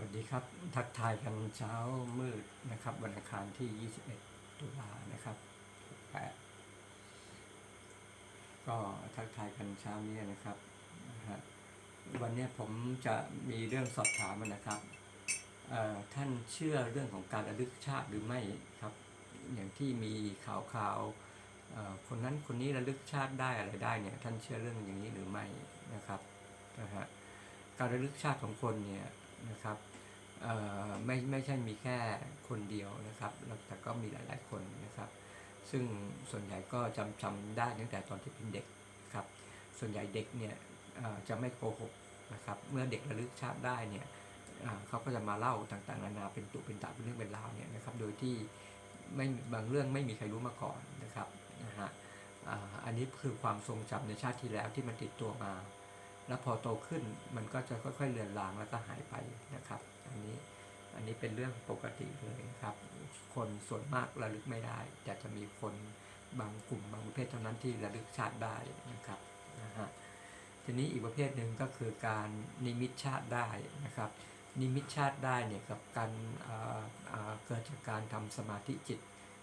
วัสดีครับ ทักทายกันเช้ามืดนะครับ วันอังคารที่ 21 ตุลานะครับ8ก็ทักทายกันเช้านี้นะครับวันนี้ผมจะมีเรื่องสอบถามนะครับท่านเชื่อเรื่องของการระลึกชาติหรือไม่ครับ อย่างที่มีข่าวข่าวคนนั้นคนนี้ระลึกชาติได้อะไรได้เนี่ย ท่านเชื่อเรื่องอย่างนี้หรือไม่นะครับนะฮะการระลึกชาติของคนเนี่ยนะครับ ไม่ไม่ใช่มีแค่คนเดียวนะครับแล้วแต่ก็มีหลายๆคนนะครับ ซึ่งส่วนใหญ่ก็จำจำได้ตั้งแต่ตอนที่เป็นเด็กครับ ส่วนใหญ่เด็กเนี่ยจะไม่โกหกนะครับ เมื่อเด็กระลึกชาติได้เนี่ยเขาก็จะมาเล่าต่างๆนานาเป็นตุเป็นตะเป็นเรื่องเป็นราวเนี่ยนะครับ โดยที่ไม่บางเรื่องไม่มีใครรู้มาก่อนนะครับนะฮะอันนี้คือความทรงจำในชาติที่แล้วที่มันติดตัวมา แล้วพอโตขึ้นมันก็จะค่อยๆเลือนลางแล้วก็หายไปนะครับ อันนี้อันนี้เป็นเรื่องปกติเลยครับ คนส่วนมากระลึกไม่ได้ แต่จะมีคนบางกลุ่มบางประเภทเท่านั้นที่ระลึกชาติได้นะครับนะฮะทีนี้อีกประเภทหนึ่งก็คือการนิมิตชาติได้นะครับ นิมิตชาติได้เนี่ยกับการเอ่อเอ่อเกิดจากการทำสมาธิจิต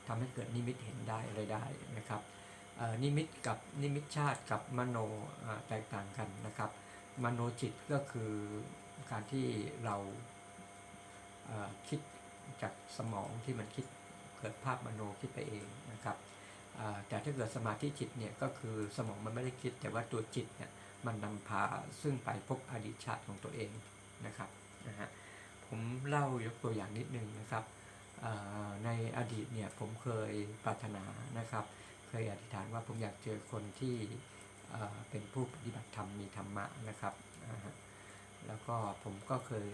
ทำให้เกิดนิมิตเห็นได้อะไรได้นะครับ นิมิตกับนิมิตชาติกับมโนแตกต่างกันนะครับ มโนจิตก็คือการที่เราคิดจากสมองที่มันคิดเกิดภาพมโนคิดไปเองนะครับแต่ถ้าเกิดสมาธิจิตเนี่ยก็คือสมองมันไม่ได้คิด แต่ว่าตัวจิตเนี่ยมันนำพาซึ่งไปพบอดีตชาติของตัวเองนะครับนะฮะผมเล่ายกตัวอย่างนิดนึงนะครับในอดีตเนี่ยผมเคยปรารถนานะครับ ยอธิษฐานว่าผมอยากเจอคนที่เป็นผู้ปฏิบัติธรรมมีธรรมะนะครับ แล้วก็ผมก็เคย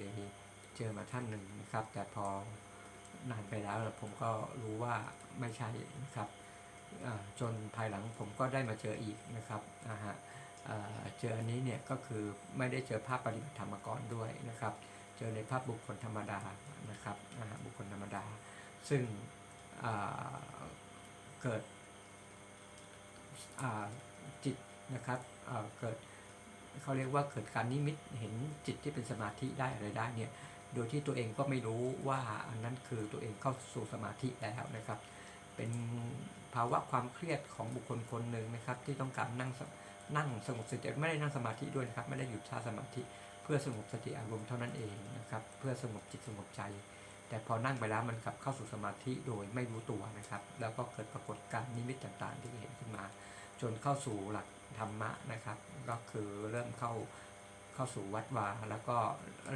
เจอมาท่านหนึ่งนะครับ แต่พอนานไปแล้วผมก็รู้ว่าไม่ใช่นะครับจนภายหลังผมก็ได้มาเจออีกนะครับอ่าฮะเจออันนี้เนี่ยก็คือไม่ได้เจอภาพปฏิบัติธรรมก่อนด้วยนะครับ เจอในภาพบุคคลธรรมดานะครับอ่าฮะบุคคลธรรมดา ซึ่งเกิด จิตนะครับเกิดเขาเรียกว่าเกิดการนิมิตเห็นจิตที่เป็นสมาธิได้อะไรได้เนี่ยโดยที่ตัวเองก็ไม่รู้ว่าอันนั้นคือตัวเองเข้าสู่สมาธิแล้วนะครับ เป็นภาวะความเครียดของบุคคลคนหนึ่งนะครับ ที่ต้องการนั่งสนั่งสงบสติไม่ได้นั่งสมาธิด้วยนะครับ ไม่ได้หยุดชาสมาธิ เพื่อสงบสติอารมณ์เท่านั้นเองนะครับ เพื่อสงบจิตสงบใจ แต่พอนั่งไปแล้วมันกลับเข้าสู่สมาธิโดยไม่รู้ตัวนะครับ แล้วก็เกิดปรากฏการณ์นิมิตต่างๆ ที่เห็นขึ้นมา จนเข้าสู่หลักธรรมะนะครับ ก็คือเริ่มเข้าเข้าสู่วัดวาแล้วก็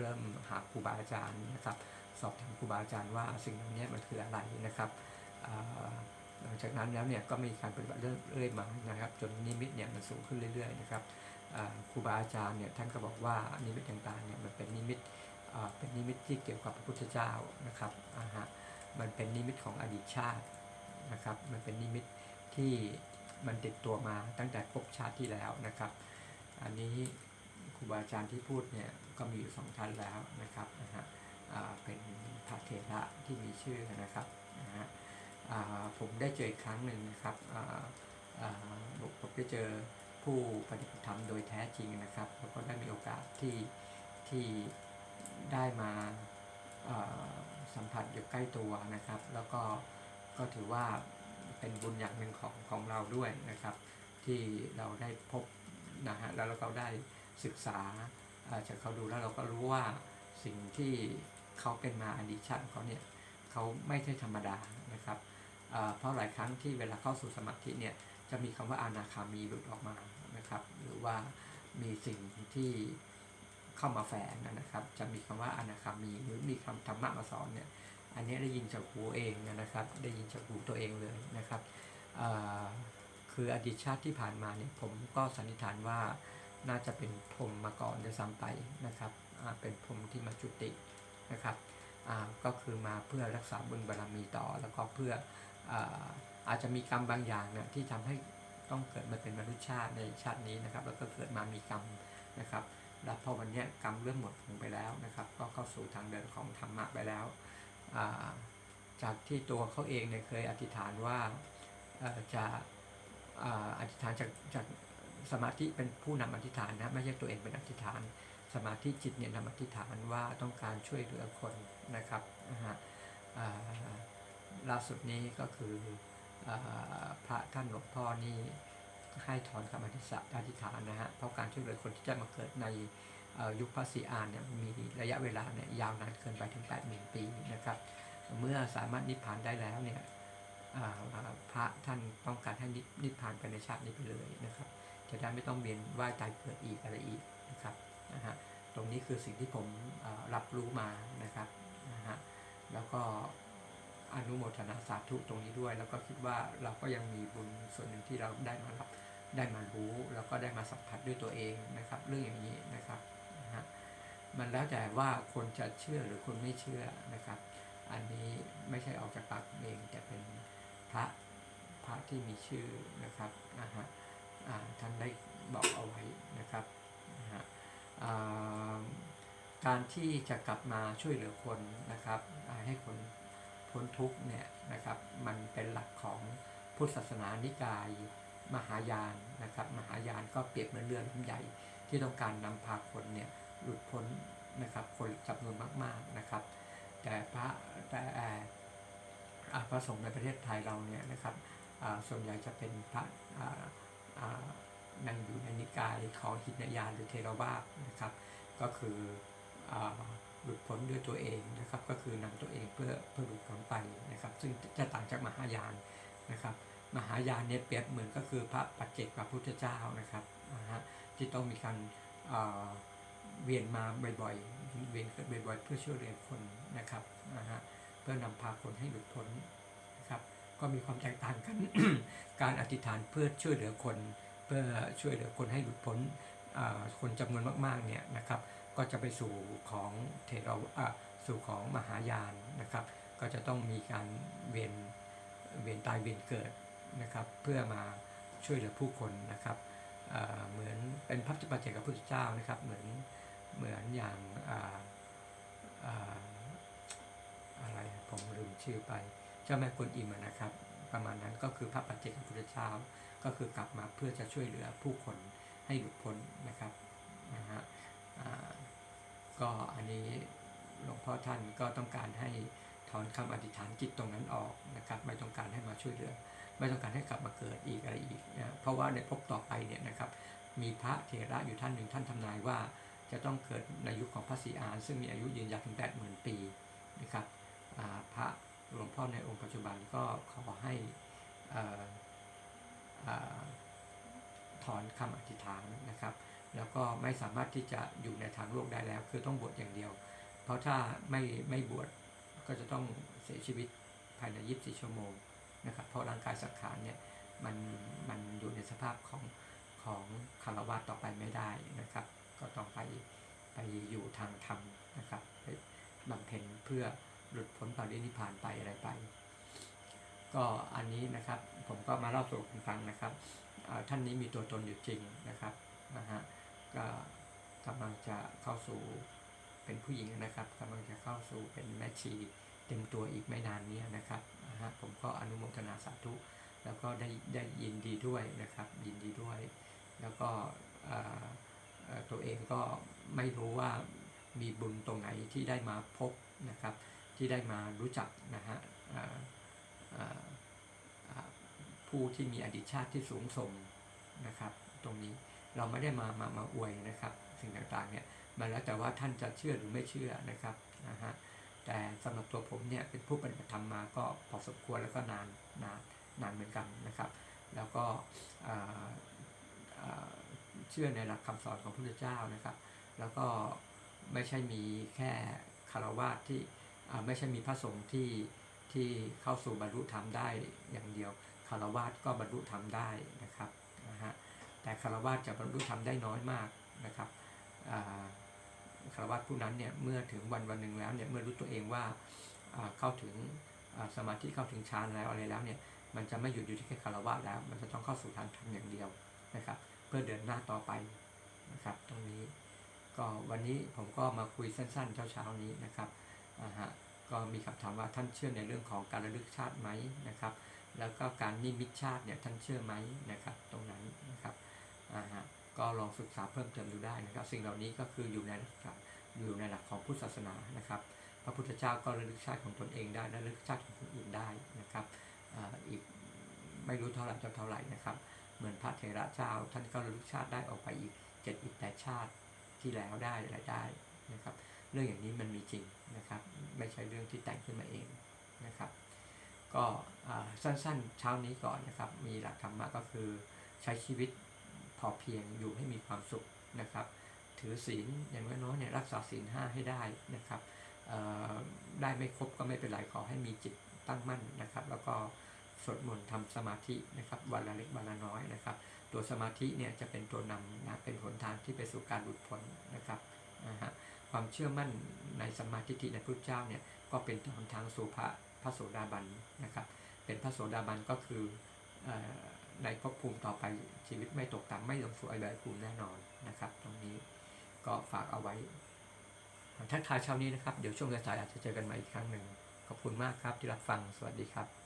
เริ่มหาครูบาอาจารย์นะครับ สอบถามครูบาอาจารย์ว่าสิ่งเหล่านี้มันคืออะไรนะครับหลังจากนั้นแล้วเนี่ยก็มีการปฏิบัติเรื่อยๆมานะครับ จนนิมิตเนี่ยมันสูงขึ้นเรื่อย ๆ นะครับครูบาอาจารย์เนี่ยท่านก็บอกว่านิมิตต่างๆเนี่ยมันเป็นนิมิต เป็นนิมิตที่เกี่ยวกับพระพุทธเจ้านะครับอ่าฮะมันเป็นนิมิตของอดีตชาตินะครับ มันเป็นนิมิตที่มันติดตัวมาตั้งแต่ภพชาติที่แล้วนะครับ อันนี้ครูบาอาจารย์ที่พูดเนี่ยก็มีอยู่สองท่านแล้วนะครับนะฮะอ่าเป็นพระเถระที่มีชื่อนะครับนะฮะอ่าผมได้เจออีกครั้งหนึ่งนะครับอ่าอ่าผมได้เจอผู้ปฏิบัติธรรมโดยแท้จริงนะครับ แล้วก็ได้มีโอกาสที่ที่ ได้มาสัมผัสอยู่ใกล้ตัวนะครับ แล้วก็ก็ถือว่าเป็นบุญอย่างหนึ่งของของเราด้วยนะครับ ที่เราได้พบนะฮะแล้วเราก็ได้ศึกษาจากเขาดูแล้วเราก็รู้ว่าสิ่งที่เขาเป็นมาอดีตชาติเขาเนี่ยเขาไม่ใช่ธรรมดานะครับเพราะหลายครั้งที่เวลาเข้าสู่สมาธิเนี่ยจะมีคำว่าอานาคามีหลุดออกมานะครับ หรือว่ามีสิ่งที่ เข้ามาแฝงนะครับ จะมีคำว่าอนาคามีหรือมีคำธรรมะมาสอนเนี่ยอันนี้ได้ยินจากหูเองนะครับ ได้ยินจากหูตัวเองเลยนะครับคืออดีตชาติที่ผ่านมาเนี่ยผมก็สันนิษฐานว่าน่าจะเป็นพรมมาก่อนจะซ้ำไปนะครับเป็นพรมที่มาจุตินะครับก็คือมาเพื่อรักษาบุญบารรมีต่อ แล้วก็เพื่ออาอาจจะมีกรรมบางอย่างเนี่ยที่ทำให้ต้องเกิดมาเป็นมนุษย์ชาติในชาตินี้นะครับ แล้วก็เกิดมามีกรรมนะครับ แล้วพอวันนี้กรรมเริ่มหมดลงไปแล้วนะครับ ก็เข้าสู่ทางเดินของธรรมะไปแล้วาจากที่ตัวเขาเองเนี่ยเคยอธิษฐานว่าจะอาธิษฐานจากจากสมาธิเป็นผู้นำอธิษฐานนะไม่ใช่ตัวเองเป็นอธิษฐาน สมาธิจิตเนี่ยนำอธิษฐานว่าต้องการช่วยเหลือคนนะครับล่าสุดนี้ก็คืออพระท่านหลวงพ่อนี่ ให้ถอนคำอธิษฐานอธิษฐานนะฮะเพราะการช่วยเหลือคนที่จะมาเกิดในยุคพระศรีอานเนี่ยมีระยะเวลาเนี่ยยาวนานเกินไปถึง 8 0,000 ปีนะครับ เมื่อสามารถนิพพานได้แล้วเนี่ยพระท่านต้องการให้นิพพานไปในชาตินี้ไปเลยนะครับ จะได้ไม่ต้องเวียนว่ายตายเกิดอีกอะไรอีกนะครับนะฮะตรงนี้คือสิ่งที่ผมรับรู้มานะครับนะฮะแล้วก็อนุโมทนาสาธุตรงนี้ด้วย แล้วก็คิดว่าเราก็ยังมีบุญส่วนหนึ่งที่เราได้มารับ ได้มารู้แล้วก็ได้มาสัมผัสด้วยตัวเองนะครับ เรื่องอย่างนี้นะครับนะฮะมันแล้วแต่ว่าคนจะเชื่อหรือคนไม่เชื่อนะครับ อันนี้ไม่ใช่ออกจากปากเองแต่เป็นพระพระที่มีชื่อนะครับนะฮะท่านได้บอกเอาไว้นะครับนะฮะการที่จะกลับมาช่วยเหลือคนนะครับ ให้คนพ้นทุกเนี่ยนะครับ มันเป็นหลักของพุทธศาสนานิกาย มหายานนะครับมหายานก็เปรียบเหมือนเรือลำใหญ่ที่ต้องการนำพาคนเนี่ยหลุดพ้นนะครับคนจำนวนมากๆนะครับ แต่พระแต่เอ่ออ่าพระสงฆ์ในประเทศไทยเราเนี่ยนะครับส่วนใหญ่จะเป็นพระนั่งอยู่ในนิกายของหินยานหรือเทรวาสนะครับ ก็คืออหลุดพ้นด้วยตัวเองนะครับ ก็คือนำตัวเองเพื่อเพื่อหลุดพ้นไปนะครับ ซึ่งจะต่างจากมหายานนะครับ มหายานเนี่ยเปรียบเหมือนก็คือพระปัจเจกพระพุทธเจ้านะครับนะฮะที่ต้องมีการอ่าเวียนมาบ่อยๆ เวียนเกิดบ่อยๆ เพื่อช่วยเหลือคนนะครับนะฮะเพื่อนำพาคนให้หลุดพ้นนะครับ ก็มีความแตกต่างกัน การอธิษฐานเพื่อช่วยเหลือคน เพื่อช่วยเหลือคนให้หลุดพ้นคนจำนวนมากๆเนี่ยนะครับ ก็จะไปสู่ของเทเราอะสู่ของมหายานนะครับ ก็จะต้องมีการเวียนเวียนตายเวียนเกิด นะครับเพื่อมาช่วยเหลือผู้คนนะครับเหมือนเป็นพระปัจเจกพระพุทธเจ้านะครับเหมือนเหมือนอย่างอะไรผมลืมชื่อไป เจ้าแม่กวนอิมนะครับ ประมาณนั้นก็คือพระปัจเจกพุทธเจ้าก็คือกลับมาเพื่อจะช่วยเหลือผู้คนให้หลุดพ้นนะครับนะฮะก็อันนี้หลวงพ่อท่านก็ต้องการให้ถอนคำอธิษฐานจิตตรงนั้นออกนะครับ ไม่ต้องการให้มาช่วยเหลือ ไม่ต้องการให้กลับมาเกิดอีกอะไรอีกนะเพราะว่าในภพต่อไปเนี่ยนะครับมีพระเถระอยู่ท่านหนึ่งท่านทำนายว่า จะต้องเกิดในยุคของพระศรีอานซึ่งมีอายุยืนยาวถึงแปดหมื่นปีนะครับพระหลวงพ่อในองค์ปัจจุบันก็ขอให้อถอนคำอธิษฐานนะครับ แล้วก็ไม่สามารถที่จะอยู่ในทางโลกได้แล้ว คือต้องบวชอย่างเดียว เพราะถ้าไม่ไม่บวชก็จะต้องเสียชีวิตภายใน 24 ชั่วโมง นะครับเพราะร่างกายสังขารเนี่ยมันมันอยู่ในสภาพของของคารวะต่อไปไม่ได้นะครับ ก็ต้องไปไปอยู่ทางธรรมนะครับไปบำเพ็ญเพื่อหลุดพ้นปรินิพพานไปอะไรไป ก็อันนี้นะครับผมก็มาเล่าสู่กันฟังนะครับท่านนี้มีตัวตนอยู่จริงนะครับนะฮะก็กำลังจะเข้าสู่เป็นผู้หญิงนะครับกำลังจะเข้าสู่เป็นแม่ชีเต็มตัวอีกไม่นานนี้นะครับ นะฮะผมก็อนุโมทนาสาธุ แล้วก็ได้ได้ยินดีด้วยนะครับยินดีด้วย แล้วก็ตัวเองก็ไม่รู้ว่ามีบุญตรงไหนที่ได้มาพบนะครับ ที่ได้มารู้จักนะฮะผู้ที่มีอดีตชาติที่สูงส่งนะครับ ตรงนี้เราไม่ได้มามามาอวยนะครับ สิ่งต่างๆเนี่ยมันแล้วแต่ว่าท่านจะเชื่อหรือไม่เชื่อนะครับนะฮะ แต่สำหรับตัวผมเนี่ยเป็นผู้ปฏิบัติธรรมมาก็พอสมควรแล้วก็นานนานนานเหมือนกันนะครับ แล้วก็เชื่อในหลักคำสอนของพระพุทธเจ้านะครับ แล้วก็ไม่ใช่มีแค่คารวะที่ไม่ใช่มีพระสงฆ์ที่ที่เข้าสู่บรรลุธรรมได้อย่างเดียวคารวะก็บรรลุธรรมได้นะครับนะฮะแต่คารวะจะบรรลุธรรมได้น้อยมากนะครับ อ่าคารวะผู้นั้นเนี่ยเมื่อถึงวันวันหนึ่งแล้วเนี่ยเมื่อรู้ตัวเองว่าเข้าถึงสมาธิเข้าถึงฌานแล้วอะไรแล้วเนี่ยมันจะไม่หยุดอยู่ที่แค่คารวะแล้ว มันจะต้องเข้าสู่ทางธรรมอย่างเดียวนะครับ เพื่อเดินหน้าต่อไปนะครับ ตรงนี้ก็วันนี้ผมก็มาคุยสั้นๆเช้าๆนี้นะครับอ่าฮะก็มีคำถามว่าท่านเชื่อในเรื่องของการระลึกชาติไหมนะครับ แล้วก็การนิมิตชาติเนี่ยท่านเชื่อไหมนะครับ ตรงนั้นนะครับอ่าฮะ ก็ลองศึกษาเพิ่มเติมดูได้นะครับ สิ่งเหล่านี้ก็คืออยู่ในหลักอยู่ในหลักของพุทธศาสนานะครับ พระพุทธเจ้าก็ระลึกชาติของตนเองได้และระลึกชาติของคนอื่นได้นะครับอ,อีกไม่รู้เท่าไหร่จะเท่าไหร่นะครับ เหมือนพระเถระเจ้าท่านก็ระลึกชาติได้ออกไปอีกเจ็ดอีกแปดชาติที่แล้วได้อะไรได้นะครับ เรื่องอย่างนี้มันมีจริงนะครับ ไม่ใช่เรื่องที่แต่งขึ้นมาเองนะครับ ก็สั้นๆเช้านี้ก่อนนะครับ มีหลักธรรมะก็คือใช้ชีวิต พอเพียงอยู่ให้มีความสุขนะครับ ถือศีลอย่างน้อยๆเนี่ยรักษาศีลห้าให้ได้นะครับได้ไม่ครบก็ไม่เป็นไรขอให้มีจิตตั้งมั่นนะครับ แล้วก็สวดมนต์ทำสมาธินะครับวันละเล็กวันละน้อยนะครับ ตัวสมาธิเนี่ยจะเป็นตัวนำนะเป็นหนทางที่ไปสู่การหลุดพ้นนะครับนะฮะความเชื่อมั่นในสมาธิในพุทธเจ้าเนี่ยก็เป็นหนทางสู่พระพระโสดาบันนะครับ เป็นพระโสดาบันก็คืออ ในภพภูมิต่อไปชีวิตไม่ตกต่ำไม่ลงสู่อบายภูมิแน่นอนนะครับ ตรงนี้ก็ฝากเอาไว้ทักทายเช้านี้นะครับ เดี๋ยวช่วงสายๆอาจจะเจอกันใหม่อีกครั้งหนึ่งขอบคุณมากครับที่รับฟังสวัสดีครับ